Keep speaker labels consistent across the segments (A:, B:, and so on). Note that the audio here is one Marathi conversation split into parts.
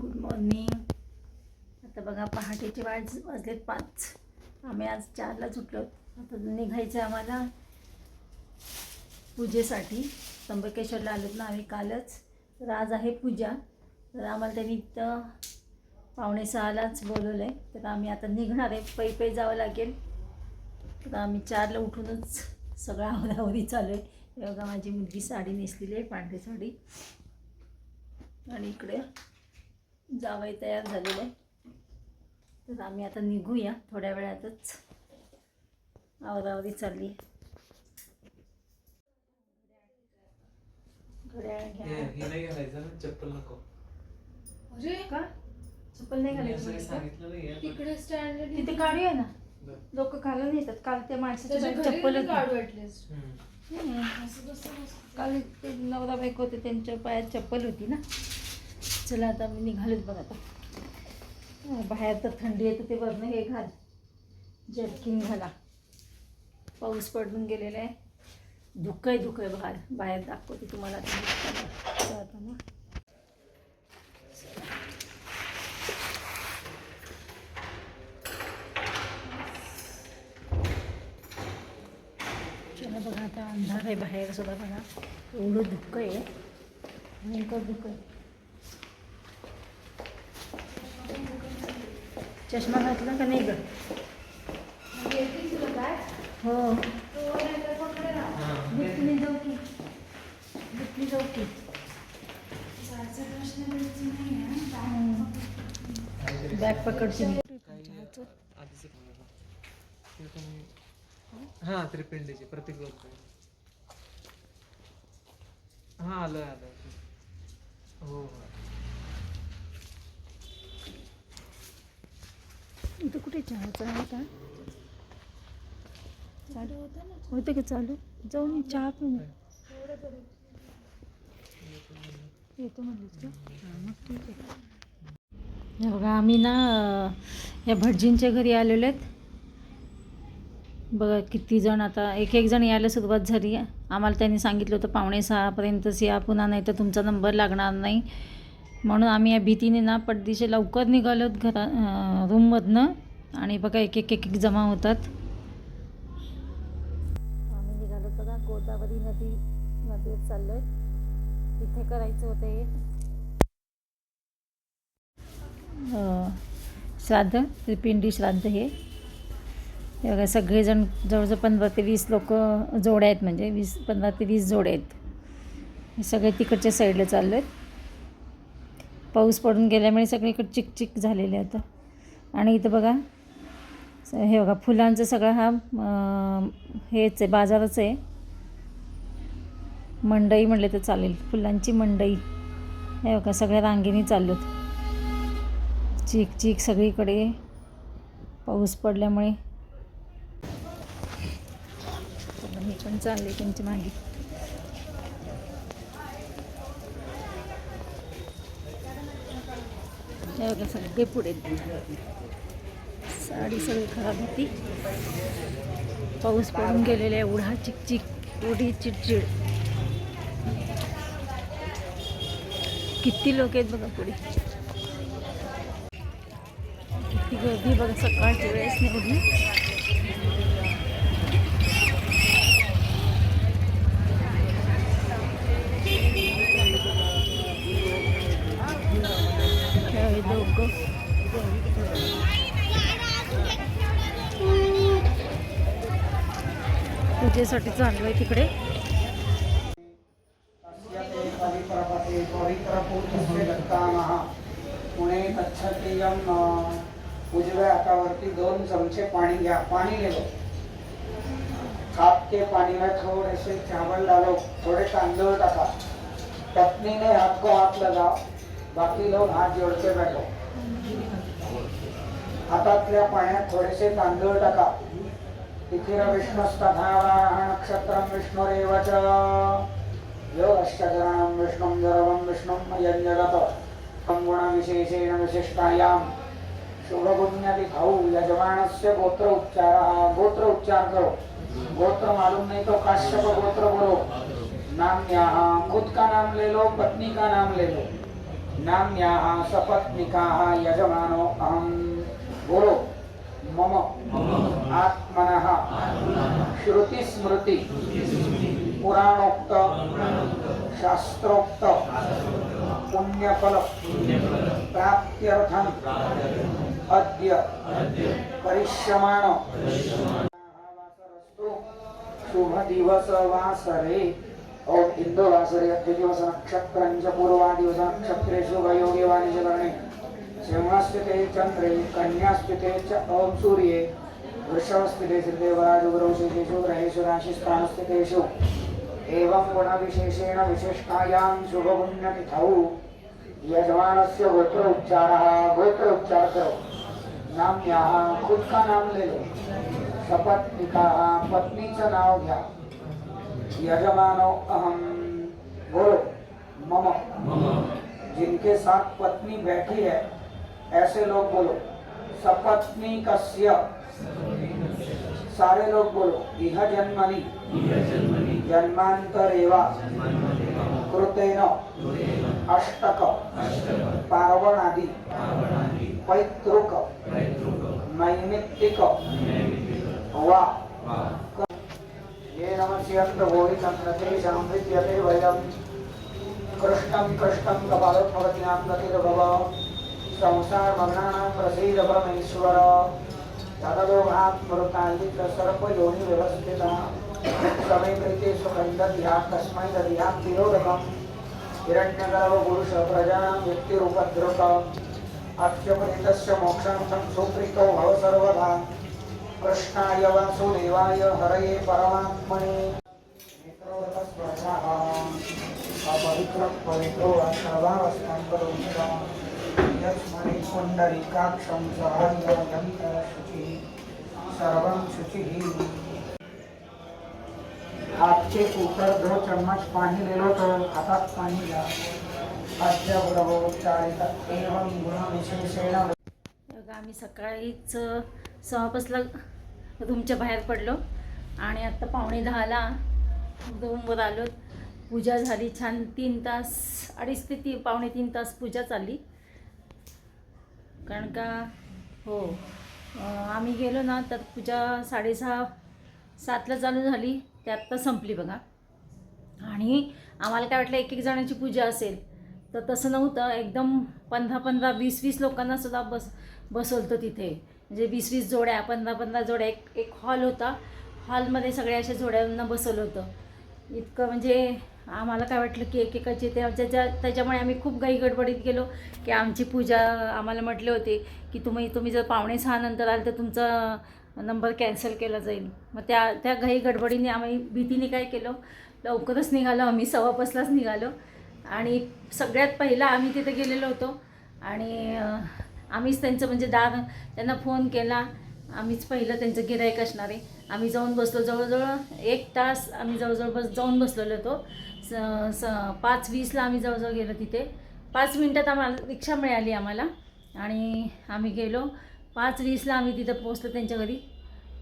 A: गुड मॉर्निंग आता बघा पहाटेचे वाज वाजलेत पाच. आम्ही आज चारलाच उठलो आता निघायचं आम्हाला पूजेसाठी. त्र्यंबकेश्वरला आलोत ना आम्ही कालच. तर आज आहे पूजा. तर आम्हाला त्यांनी इथं पावणे सहालाच बोलवलं आहे तर आम्ही आता निघणार आहे. पै पै जावं लागेल. तर आम्ही चारला उठूनच सगळं आवरावरी चालू आहे. बघा माझी मुलगी साडी नेसलेली आहे पांढरी साडी. आणि इकडे जावई तयार झालेलं आहे तर आम्ही आता निघूया थोड्या वेळातच. आवरावरी चालली
B: चप्पल नको.
C: अरे
A: का? चप्पल नाही घालायची
B: सांगितलं नाही आहे,
C: तिकडे स्टँड
A: तिथे गाडी आहे ना. लोक घालून येतात. काल त्या माणसाच्या चप्पल? काल ते नवरा बायको होते त्यांच्या पायात चप्पल होती ना. चला आता मी निघालेच बघ आता. बाहेर तर थंडी आहे तर ते वरनं हे घाल. जर्किन घाला पाऊस पडून गेलेला आहे. धुकं आहे धुकं आहे बाहेर बाहेर दाखवते तुम्हाला आता. ना. जाताना. चला बघा आता अंधार आहे बाहेर. सुद्धा बघा. एवढं धुकं आहे नेमकं धुकं आहे चष्मा घातला का नाही ग?
C: म्हणजे?
A: हो.
B: हा.
A: जाऊ की. जाऊ की. बॅग
B: तुम्ही- हा त्रिपिंडीची प्रतीक लोक. हा आलोय आलोय. हो हो
A: इथं कुठे चहाचं आहे का?
C: तिकडे होतं
A: का चालू? जाऊन चहा
C: पण
A: येतो म्हणलीस का? मग ठीक आहे. बघा आम्ही ना या भटजींच्या घरी आलेलो आहेत. बघा किती जण आता एक एक जण यायला सुरुवात झाली. आम्हाला त्यांनी सांगितलं होतं पावणे सहापर्यंतच या पुन्हा नाही तर तुमचा नंबर लागणार नाही. म्हणून आम्ही या भीतीने ना पटदिशी लवकर निघालोत घरा रूममधनं आणि बघा एक एक एक एक जमा होतात. आम्ही निघालो बघा गोदावरी नदी नदीवर चाललो आहे तिथे करायचं होतं हे. श्राद्ध त्रिपिंडी श्राद्ध हे. बघा सगळेजण जवळजवळ पंधरा ते वीस लोक जोड्या आहेत म्हणजे वीस पंधरा ते वीस जोड्या आहेत. हे सगळे तिकडच्या साईडला चाललो आहेत पाऊस पडून गेल्यामुळे सगळीकडे चिकचिक झालेले आता आणि इथं बघा हे बघा फुलांचं सगळं हा हेच आहे बाजारच आहे. मंडई म्हणले तर चालेल. फुलांची मंडई. हे बघा सगळ्या रांगेने चाललोत चीक चीक सगळीकडे. पाऊस पडल्यामुळे. हे मी पण चालले त्यांच्या मागे. हे बघा सगळे पुढे. साडी सगळी खराब होती. पाऊस पडून गेलेला एवढा चिकचिक एवढी चिडचिड. किती लोक आहेत बघा पुढे. किती गर्दी बघा सकाळच्या वेळेस निवडली लोक पूजेसाठी चालू आहे तिकडे.
D: उजव्या हातावरती दोन चमचे पाणी घ्या पाणी ले लो हाथ के पानी में थोड़े चावल डालो थोड़े तांदूळ टाका पत्नीने ने हात लगाव बाकी लोक हात जोडते बैठो हातातल्या पाण्यात थोडेसे तांदूळ टाका. तिथिर विष्णुस्तथा नक्षत्रम विष्णुरेव च। योगश्चरणं विष्णुं जरवं विष्णुं यज्ञगत। गुणविशेषेण विशिष्टायां शुभगुण्यतिथौ यजमानस्य गोत्र उच्चारः गोत्र उच्चार करो। गोत्र मालूम नहीं तो काश्यप गोत्र बोलो नाम यहाँ खुद का नाम ले लो पत्नी का नाम ले लो नाम यहाँ सपत्निका यजमानो अहं बोलो मम। आत्मनः। श्रुतिस्मृति। पुराणोक्त। शास्त्रोक्त। पुण्यफल प्राप्त्यर्थम्। अद्य। परिश्रमाण। शुभ दिवस वासरे और इंदो वासरे अद्य दिवस नक्षत्रांच्या पूर्वा दिवस नक्षत्रे शुभ वाणिज्य करणे। सिंहस्थिते चंद्रे कन्यास्थिते च ओम सूर्ये वृषभस्थिते श्रीदेवराज गुरवशेषेषु ग्रहेषु राशिस्थानस्थितेषु एवं गुणविशेषेण विशिष्टायां शुभपुण्यतिथौ यजमानस्य गोत्र उच्चारः गोत्र उच्चार करो नाम्याः खुद का नाम ले लो सपत्निकाः पत्नीचं नाव घ्या यजमानो अहम बोलो मम। जिनके साथ पत्नी बैठी है ऐसे लोग बोलो सपत्नी कस्य सारे लोग बोलो इह जन्मनि। जन्मांतरेवा। कृतेन। अष्टक। पार्वणादि। पैतृक। नैमित्तिक। वा। ये नमस्यन्त भोरिचन्द्रतेषां विद्यते वयं। कृष्णं कृष्णं कपालोत्मगतीनां संसार संसारमग्नानां प्रसीद परमेश्वर। तदलोभात्मृतायित्र सर्पयोनिव्यवस्थिता समे कृते सुखं दद्यात् तस्मै दद्यात् तिरोदकम् हिरण्यगर्भपुरुष प्रजानां व्यक्तिरुपद्रुक अस्य प्रेतस्य मोक्षार्थं सुप्रीतो भव सर्वदा। कृष्णाय वासुदेवाय हरये परमात्मने। पवित्र पवित्र पवित्रो अक्षरभावस्तं करोमितं यस्मरे पुण्डरीकाक्षं सहायन्तशुचिः सर्वं शुचिः। हाथ के ऊपर दो चम्मच पानी ले लो तो हाथात पानी ला अद्य गुणवोच्चारित एवं गुण
A: विशेषेण आम्ही सकाळीच सहापासला रूमच्या बाहेर पडलो आणि आत्ता पावणे दहाला रूमवर आलो पूजा झाली छान तीन तास अडीच ते ती पावणे तीन तास पूजा चालली. कारण का हो. आम्ही गेलो ना तर पूजा साडेसहा सातला चालू झाली. ते आत्ता संपली बघा. आणि आम्हाला काय वाटलं एक एक जणांची पूजा असेल. तर तसं नव्हतं. एकदम पंधरा पंधरा वीस वीस लोकांना सुद्धा बस बसवलं तिथे. म्हणजे वीस वीस जोड्या पंधरा पंधरा जोड्या. एक एक हॉल होता. हॉलमध्ये सगळ्या अशा जोड्यांना बसवलं होतं. इतकं म्हणजे आम्हाला काय वाटलं की एकेकाचे त्या त्याच्या त्याच्यामुळे आम्ही खूप घाई गडबडीत गेलो की आमची पूजा आम्हाला म्हटले होते की तुम्ही तुम्ही जर पावणे सहा नंतर आल तर तुमचा नंबर कॅन्सल केला जाईल. मग त्या त्या घाई गडबडीने आम्ही भीतीने काय केलं? लवकरच निघालो आम्ही सव्वापासलाच निघालो. आणि सगळ्यात पहिला आम्ही तिथे गेलेलो होतो. आणि आम्हीच त्यांचं म्हणजे दार त्यांना फोन केला. आम्हीच पहिलं त्यांचं गिरायक असणार. आहे आम्ही जाऊन बसलो. जवळजवळ एक तास आम्ही जवळजवळ बस जाऊन बसलेलो होतो. स स पाच वीसला आम्ही जवळजवळ गेलो तिथे. पाच मिनटात आम्हाला रिक्षा मिळाली आम्हाला. आणि आम्ही गेलो. पाच वीसला आम्ही तिथं पोचलो त्यांच्या घरी.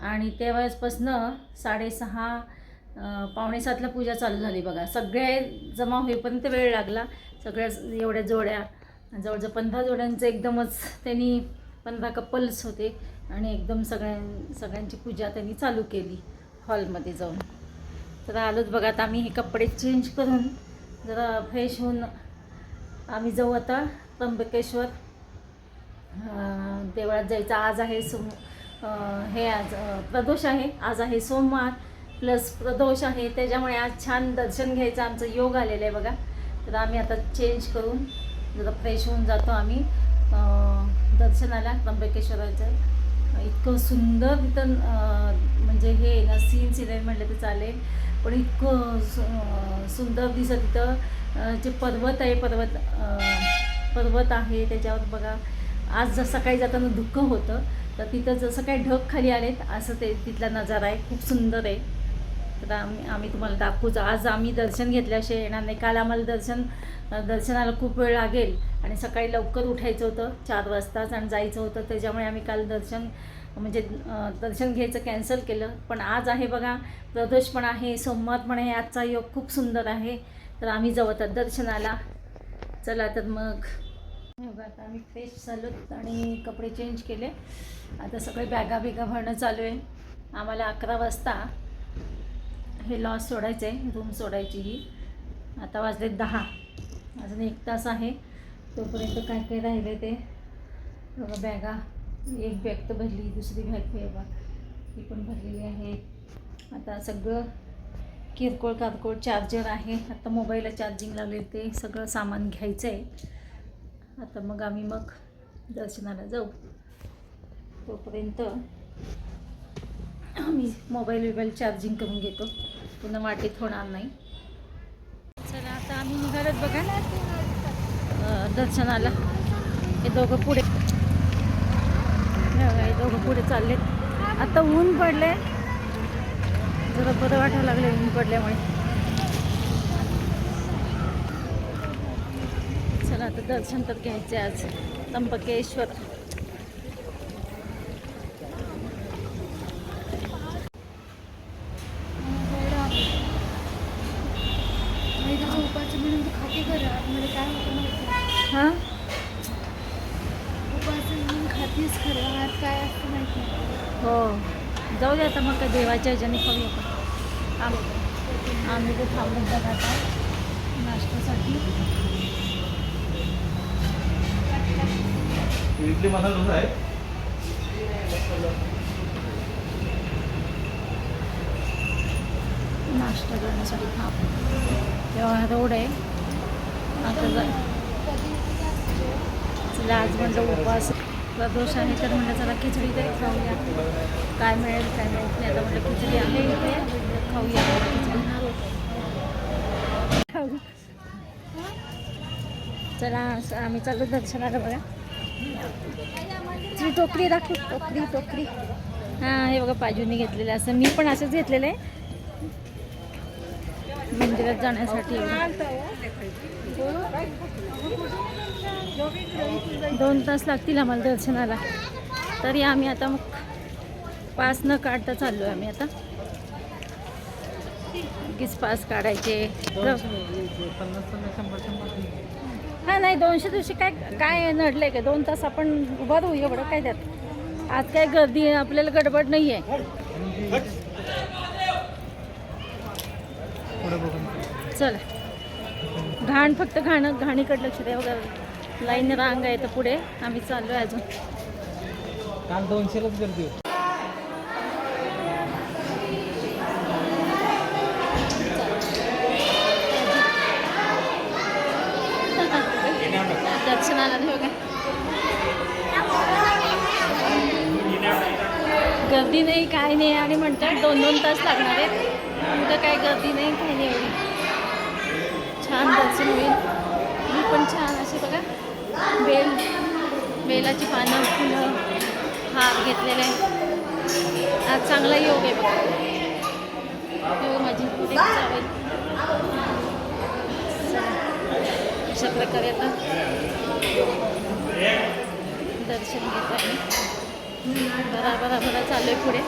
A: आणि तेव्हापासनं साडेसहा पावणेसातला पावणे सातला पूजा चालू झाली बघा. सगळे जमा होईपर्यंत वेळ लागला. सगळ्या एवढ्या जोड्या जवळजवळ पंधरा जोड्यांचं एकदमच त्यांनी पंधरा कपल्स होते. आणि एकदम सगळ्यां सगळ्यांची पूजा त्यांनी चालू केली हॉलमध्ये जाऊन. तर आलोच बघा आता आम्ही हे कपडे चेंज करून जरा फ्रेश होऊन आम्ही जाऊ आता त्र्यंबकेश्वर. देवळात जायचं. आज आहे सोम हे आज प्रदोष आहे. आज आहे सोमवार. प्लस प्रदोष आहे. त्याच्यामुळे आज छान दर्शन घ्यायचं. आमचं योग आलेलं आहे बघा. तर आम्ही आता चेंज करून जरा फ्रेश होऊन जातो आम्ही दर्शनाला त्र्यंबकेश्वराचं. इतकं सुंदर तिथं म्हणजे हे ना सीन सिनेरी म्हटलं तर चालेल. पण इतकं सु सुंदर दिसत तिथं जे पर्वत आहे पर्वत पर्वत आहे त्याच्यावर बघा. आज जर सकाळी जाताना दुःख होतं तर तिथं जसं काही ढग खाली आलेत असं ते तिथला नजारा आहे. खूप सुंदर आहे. तर आम्ही आम्ही तुम्हाला दाखवूच आज आम्ही दर्शन घेतल्याशिवाय येणार नाही. काल आम्हाला दर्शन दर्शनाला खूप वेळ लागेल. आणि सकाळी लवकर उठायचं होतं चार वाजताच आणि जायचं होतं. त्याच्यामुळे आम्ही काल दर्शन म्हणजे दर्शन घ्यायचं कॅन्सल केलं. पण आज आहे बघा प्रदोष पण आहे सोमवार पण आहे आजचा योग खूप सुंदर आहे. तर आम्ही जाऊ आता दर्शनाला. चला तर मग. बघा आता आम्ही फ्रेश झालो आणि कपडे चेंज केले. आता सगळे बॅगा बिगा भरणं चालू आहे. आम्हाला अकरा वाजता हे लॉस सोडायचं आहे रूम सोडायची ही. आता वाजले दहा. अजून एक तास आहे. तोपर्यंत काय काय राहिले ते? बघा बॅगा. एक बॅग तर भरली दुसरी बॅग बघा ही पण भरलेली आहे. आता सगळं किरकोळ कारकोळ चार्जर आहे. आता मोबाईलला चार्जिंग लावले ते सगळं सामान घ्यायचं आहे आता मग आम्ही मग दर्शनाला जाऊ. तोपर्यंत आम्ही मोबाईल बिबाईल चार्जिंग करून घेतो. पुन्हा वाटेत होणार नाही. चला आता आम्ही निघालोत बघा. दर्शनाला. हे दोघं पुढे दोघं पुढे चाललेत. आता ऊन पडले जरा बरं वाटायला लागले ऊन पडल्यामुळे. चला आता दर्शन तर घ्यायचे आज. त्र्यंबकेश्वर
C: उपाचं म्हणून तू खाते खरं मला काय होतं माहिती आहे?
A: हां
C: उपाचं म्हणून खातेच खरं आत काय असतं माहिती नाही
A: हो जाऊ दे आता मग काय देवाच्या ह्याच्याने खाऊया आपण. आम्ही आम्ही ते थांबून बघा आता. नाश्त्यासाठी.
B: इडली मसाला आहे.
A: नाश्ता करण्यासाठी थांब. तेव्हा रोड आहे. आता चला आज म्हणलं उपवास प्रदोष आहे तर म्हणलं चला खिचडी तरी खाऊया. काय मिळेल काय मिळत नाही. आता म्हटलं खिचडी आहे इथे खाऊया खिचडी. खाऊ चला असं आम्ही चाललो दर्शनाला बघा. तुझी टोकरी दाखव टोकरी टोकरी. हां हे बघा पाजूनी घेतलेलं असं मी पण असंच घेतलेलं आहे. मंदिरात जाण्यासाठी दोन तास लागतील आम्हाला दर्शनाला. तरी आम्ही आता मग पास न काढता चाललो आहे आम्ही आता. नक्कीच पास काढायचे. हा नाही दोनशे दिवशी काय काय नडलंय का? दोन तास आपण उभा राहू एवढं काय त्यात? आज काय गर्दी आहे, आपल्याला गडबड नाही आहे
B: चल.
A: चला घाण फक्त घाण घाणीकडे लक्ष द्या वगैरे लाईन रांग आहे तर पुढे. आम्ही चाललो आहे अजून.
B: काल दोनशेलाच गर्दी होती.
A: गर्दी नाही काय नाही. आणि म्हणतात दोन दोन तास लागणार आहेत. कुठं काय गर्दी नाही काही नाही छान दर्शन होईल. मी पण छान असे बेल बेलाची पानं फुलं हार घेतलेले. आहे आज चांगला योग आहे बघा. योग माझी अशा प्रकारे आता दर्शन घेत आहे. बरा बरा बरा चालू आहे पुढे.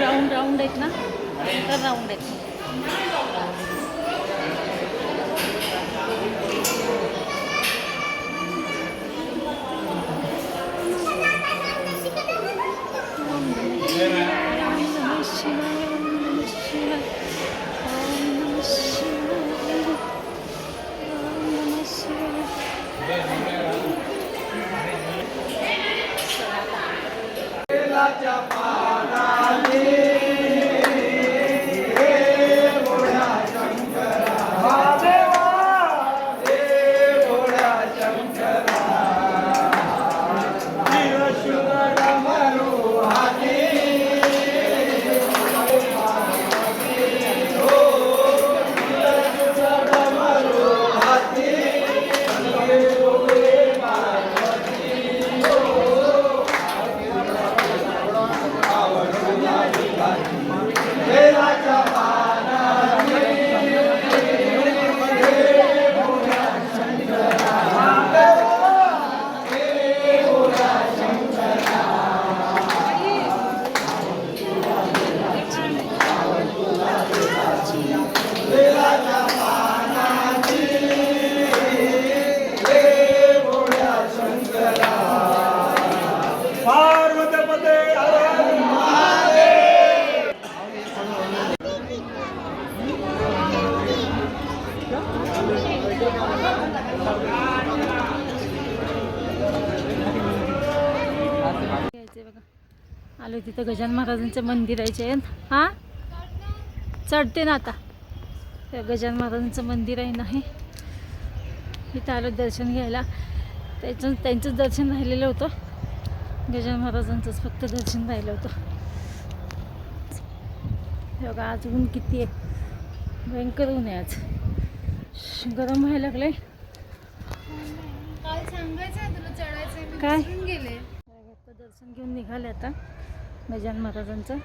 A: राऊंड राऊंड आहेत ना? तर राऊंड आहेत. गजानन महाराजांचं मंदिर आहे हा? चढते ना आता. त्या गजानन महाराजांचं मंदिर आहे नाही इथं आलो दर्शन घ्यायला. त्याचं त्यांचंच दर्शन राहिलेलं होतं. गजानन महाराजांचंच फक्त दर्शन राहिलं होतं. हे बघा आज ऊन किती आहे. भयंकर ऊन आहे आज. गरम व्हायला
C: सांगायचं आहे तुला चढायचं मी
A: काय? दर्शन घेऊन निघाले आता. गजानन महाराजांचं